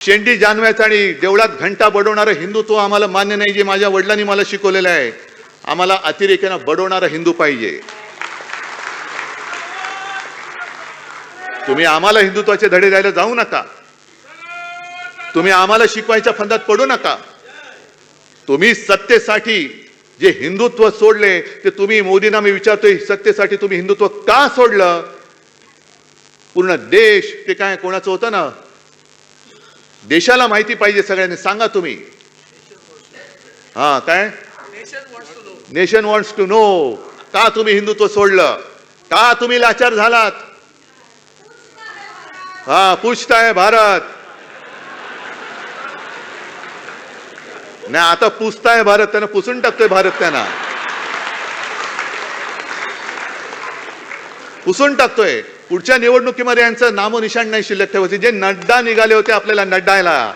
शेंडी जानव्याचा आणि देवळात घंटा बडवणारं हिंदुत्व आम्हाला मान्य नाही जे माझ्या वडिलांनी मला शिकवलेलं आहे. आम्हाला अतिरेक्यानं बडवणारा हिंदू पाहिजे. तुम्ही आम्हाला हिंदुत्वाचे धडे द्यायला जाऊ नका. तुम्ही आम्हाला शिकवायच्या फंदात पडू नका. तुम्ही सत्तेसाठी जे हिंदुत्व सोडले ते तुम्ही मोदींना मी विचारतोय सत्तेसाठी तुम्ही हिंदुत्व का सोडलं? पूर्ण देश ते काय कोणाचं होतं ना? देशाला माहिती पाहिजे सगळ्यांनी. सांगा तुम्ही. हा काय? नेशन वॉन्ट्स टू नो का तुम्ही हिंदुत्व सोडलं? का तुम्ही लाचार झालात? हा पूछताय भारत. नाही आता पुसताय भारत त्यांना पुसून टाकतोय भारत त्यांना. पुसून टाकतोय. पुढच्या निवडणुकीमध्ये यांचं नामोनिशाण नाही शिल्लक ठेवायचे. जे नड्डा निघाले होते आपल्याला नड्डायला.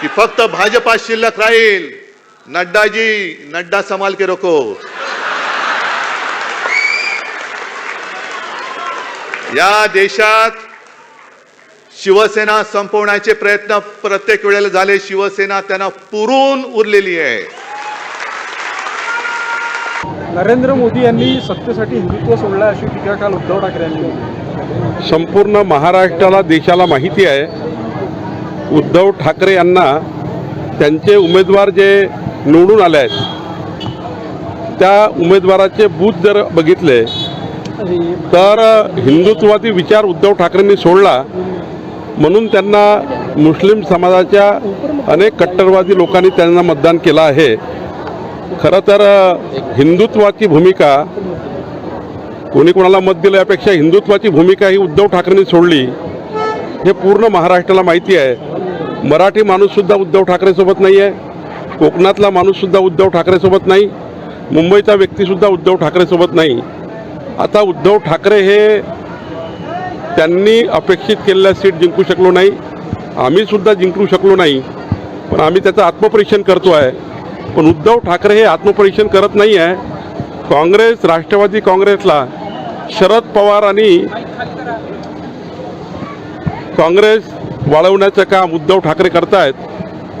की फक्त भाजपा शिल्लक राहील. नड्डाजी नड्डा संभाल के रोको. या देशात शिवसेना संपवण्याचे प्रयत्न प्रत्येक वेळेला झाले. शिवसेना त्यांना पुरून उरलेली आहे. नरेंद्र मोदी यांनी सत्तेसाठी हिंदुत्व सोडलं अशी टीका काल उद्धव ठाकरे यांनी केली. संपूर्ण महाराष्ट्राला देशाला माहिती आहे उद्धव ठाकरे यांना त्यांचे उमेदवार जे निवडून आले आहेत त्या उमेदवाराचे बूथ जर बघितले तर हिंदुत्वादी विचार उद्धव ठाकरेंनी सोडला म्हणून त्यांना मुस्लिम समाजाच्या अनेक कट्टरवादी लोकांनी त्यांना मतदान केलं आहे खरं तर हिंदुत्वाची भूमिका कोणी कोणाला मत दिलं यापेक्षा हिंदुत्वाची भूमिका ही उद्धव ठाकरेंनी सोडली हे पूर्ण महाराष्ट्राला माहिती आहे. मराठी माणूससुद्धा उद्धव ठाकरेसोबत नाही आहे कोकणातला माणूससुद्धा उद्धव ठाकरेसोबत नाही मुंबईचा व्यक्तीसुद्धा उद्धव ठाकरेसोबत नाही. आता उद्धव ठाकरे हे त्यांनी अपेक्षित केलेल्या सीट जिंकू शकलो नाही आम्हीसुद्धा जिंकू शकलो नाही पण आम्ही त्याचं आत्मपरीक्षण करतो आहे पण उद्धव ठाकरे हे आत्मपरीक्षण करत नाही आहे. काँग्रेस राष्ट्रवादी काँग्रेसला शरद पवार आणि काँग्रेस वाळवण्याचं काम उद्धव ठाकरे करतायत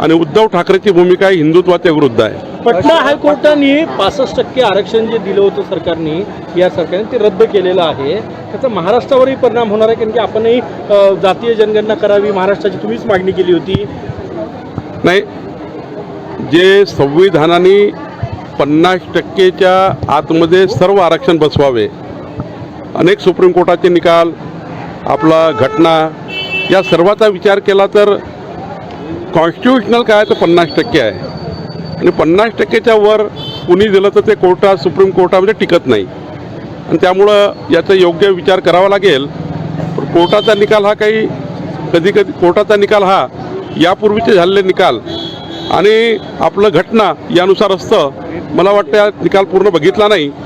आणि उद्धव ठाकरेची भूमिका ही हिंदुत्वाच्या विरुद्ध आहे. पटना हायकोर्टाने पासष्ट टक्के आरक्षण जे दिलं होतं सरकारने या सरकारने ते रद्द केलेलं आहे. त्याचा महाराष्ट्रावरही परिणाम होणार आहे कारण की आपणही जातीय जनगणना करावी महाराष्ट्राची तुम्हीच मागणी केली होती. नाही जे संविधानाने पन्नास टक्केच्या आतमध्ये सर्व आरक्षण बसवावे. अनेक सुप्रीम कोर्टाचे निकाल आपला घटना या सर्वाचा विचार केला तर कॉन्स्टिट्युशनल काय तर पन्नास टक्के आहे. आणि पन्नास टक्केच्या वर कुणी दिलं तर ते कोर्टात सुप्रीम कोर्टामध्ये टिकत नाही. आणि त्यामुळं याचा योग्य विचार करावा लागेल. पण कोर्टाचा निकाल हा काही कधी कधी कोर्टाचा निकाल हा यापूर्वीचे झालेले निकाल आणि आपलं घटना यानुसार असतं. मला वाटतं निकाल पूर्ण बघितला नाही.